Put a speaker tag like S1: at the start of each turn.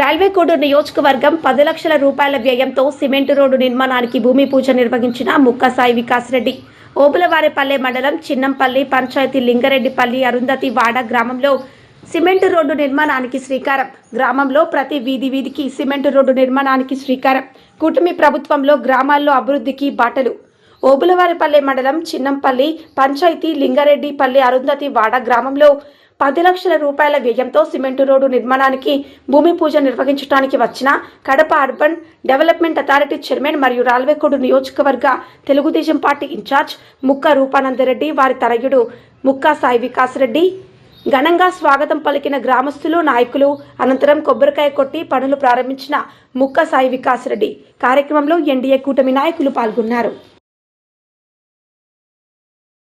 S1: Railway Koduru నియోజకవర్గం పది లక్షల రూపాయల వ్యయంతో సిమెంట్ రోడ్డు నిర్మాణానికి భూమి పూజ నిర్వహించిన ముక్కసాయి వికాస్ రెడ్డి. ఓబులవారిపల్లె మండలం చిన్నంపల్లి పంచాయతీ లింగారెడ్డిపల్లి అరుంధతి వాడ గ్రామంలో సిమెంట్ రోడ్డు నిర్మాణానికి శ్రీకారం. గ్రామంలో ప్రతి వీధి వీధికి సిమెంట్ రోడ్డు నిర్మాణానికి శ్రీకారం. కూటమి ప్రభుత్వంలో గ్రామాల్లో అభివృద్ధికి బాటలు. ఓబులవారిపల్లె మండలం చిన్నంపల్లి పంచాయతీ లింగారెడ్డిపల్లి అరుంధతి వాడ గ్రామంలో పది లక్షల రూపాయల వ్యయంతో సిమెంటు రోడ్డు నిర్మాణానికి భూమి పూజ నిర్వహించడానికి వచ్చిన Kadapa urban development authority chairman మరియు రాల్వేకోడు నియోజకవర్గ తెలుగుదేశం పార్టీ ఇన్ఛార్జ్ ముక్క రూపానందరెడ్డి వారి తరయుడు ముక్క సాయి వికాస్ రెడ్డి ఘనంగా స్వాగతం పలికిన గ్రామస్తులు నాయకులు అనంతరం కొబ్బరికాయ కొట్టి పనులు ప్రారంభించిన ముక్క సాయి వికాస్ రెడ్డి కార్యక్రమంలో ఎన్డీఏ కూటమి నాయకులు పాల్గొన్నారు.